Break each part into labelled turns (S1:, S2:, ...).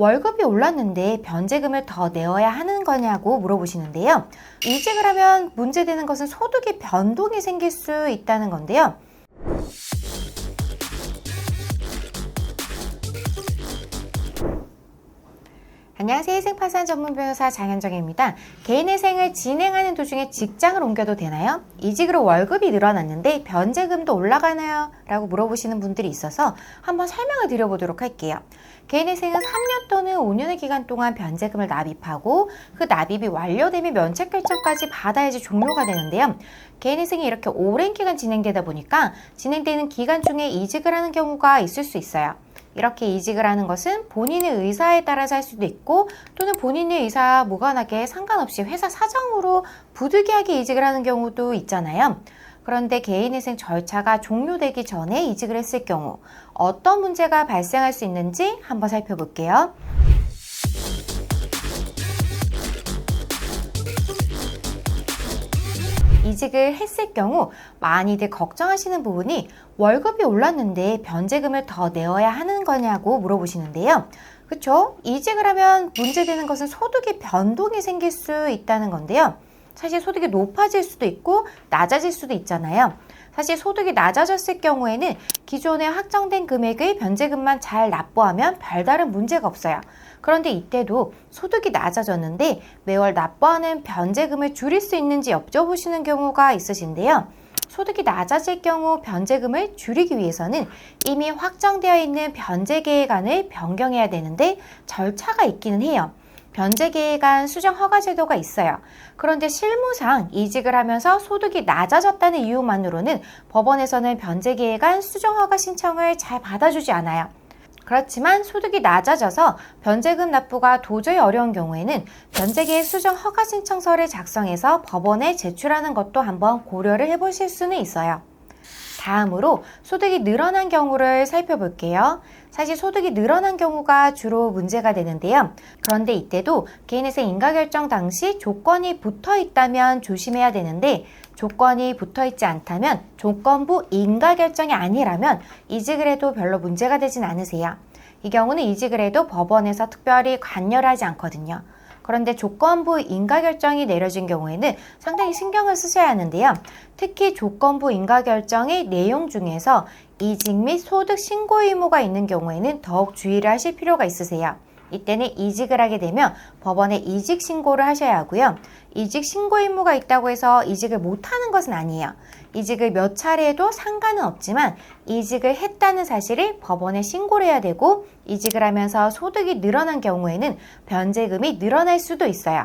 S1: 월급이 올랐는데 변제금을 더 내어야 하는 거냐고 물어보시는데요. 이직을 하면 문제되는 것은 소득의 변동이 생길 수 있다는 건데요. 안녕하세요. 생파산 전문 변호사 장현정입니다. 개인의 생을 진행하는 도중에 직장을 옮겨도 되나요? 이직으로 월급이 늘어났는데 변제금도 올라가나요? 라고 물어보시는 분들이 있어서 한번 설명을 드려보도록 할게요. 개인의 생은 3년 또는 5년의 기간 동안 변제금을 납입하고 그 납입이 완료되면 면책 결정까지 받아야지 종료가 되는데요. 개인의 생이 이렇게 오랜 기간 진행되다 보니까 진행되는 기간 중에 이직을 하는 경우가 있을 수 있어요. 이렇게 이직을 하는 것은 본인의 의사에 따라서 할 수도 있고 또는 본인의 의사와 무관하게 상관없이 회사 사정으로 부득이하게 이직을 하는 경우도 있잖아요. 그런데 개인회생 절차가 종료되기 전에 이직을 했을 경우 어떤 문제가 발생할 수 있는지 한번 살펴볼게요. 이직을 했을 경우 많이들 걱정하시는 부분이 월급이 올랐는데 변제금을 더 내어야 하는 거냐고 물어보시는데요. 그쵸? 이직을 하면 문제되는 것은 소득의 변동이 생길 수 있다는 건데요. 사실 소득이 높아질 수도 있고 낮아질 수도 있잖아요. 사실 소득이 낮아졌을 경우에는 기존에 확정된 금액의 변제금만 잘 납부하면 별다른 문제가 없어요. 그런데 이때도 소득이 낮아졌는데 매월 납부하는 변제금을 줄일 수 있는지 여쭤보시는 경우가 있으신데요. 소득이 낮아질 경우 변제금을 줄이기 위해서는 이미 확정되어 있는 변제 계획안을 변경해야 되는데 절차가 있기는 해요. 변제 계획안 수정 허가 제도가 있어요. 그런데 실무상 이직을 하면서 소득이 낮아졌다는 이유만으로는 법원에서는 변제 계획안 수정 허가 신청을 잘 받아주지 않아요. 그렇지만 소득이 낮아져서 변제금 납부가 도저히 어려운 경우에는 변제계획 수정 허가 신청서를 작성해서 법원에 제출하는 것도 한번 고려를 해보실 수는 있어요. 다음으로 소득이 늘어난 경우를 살펴볼게요. 사실 소득이 늘어난 경우가 주로 문제가 되는데요. 그런데 이때도 개인회생 인가결정 당시 조건이 붙어 있다면 조심해야 되는데 조건이 붙어 있지 않다면 조건부 인가결정이 아니라면 이직을 해도 별로 문제가 되진 않으세요. 이 경우는 이직을 해도 법원에서 특별히 관여하지 않거든요. 그런데 조건부 인가결정이 내려진 경우에는 상당히 신경을 쓰셔야 하는데요. 특히 조건부 인가결정의 내용 중에서 이직 및 소득 신고 의무가 있는 경우에는 더욱 주의를 하실 필요가 있으세요. 이때는 이직을 하게 되면 법원에 이직 신고를 하셔야 하고요. 이직 신고 의무가 있다고 해서 이직을 못하는 것은 아니에요. 이직을 몇 차례 해도 상관은 없지만 이직을 했다는 사실을 법원에 신고를 해야 되고 이직을 하면서 소득이 늘어난 경우에는 변제금이 늘어날 수도 있어요.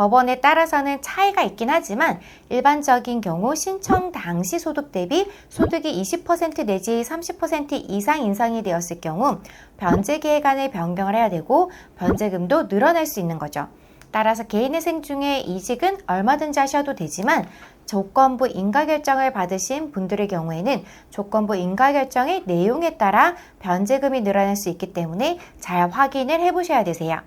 S1: 법원에 따라서는 차이가 있긴 하지만 일반적인 경우 신청 당시 소득 대비 소득이 20% 내지 30% 이상 인상이 되었을 경우 변제 계획안을 변경을 해야 되고 변제금도 늘어날 수 있는 거죠. 따라서 개인회생 중에 이직은 얼마든지 하셔도 되지만 조건부 인가결정을 받으신 분들의 경우에는 조건부 인가결정의 내용에 따라 변제금이 늘어날 수 있기 때문에 잘 확인을 해보셔야 되세요.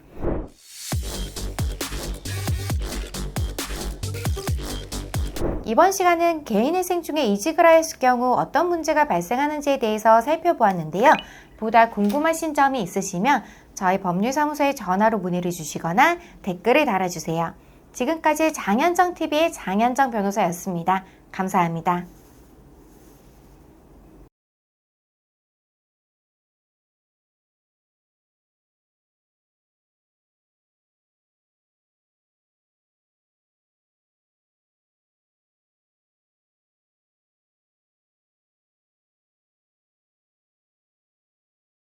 S1: 이번 시간은 개인회생 중에 이직을 하였을 경우 어떤 문제가 발생하는지에 대해서 살펴보았는데요. 보다 궁금하신 점이 있으시면 저희 법률사무소에 전화로 문의를 주시거나 댓글을 달아주세요. 지금까지 장현정TV의 장현정 변호사였습니다. 감사합니다.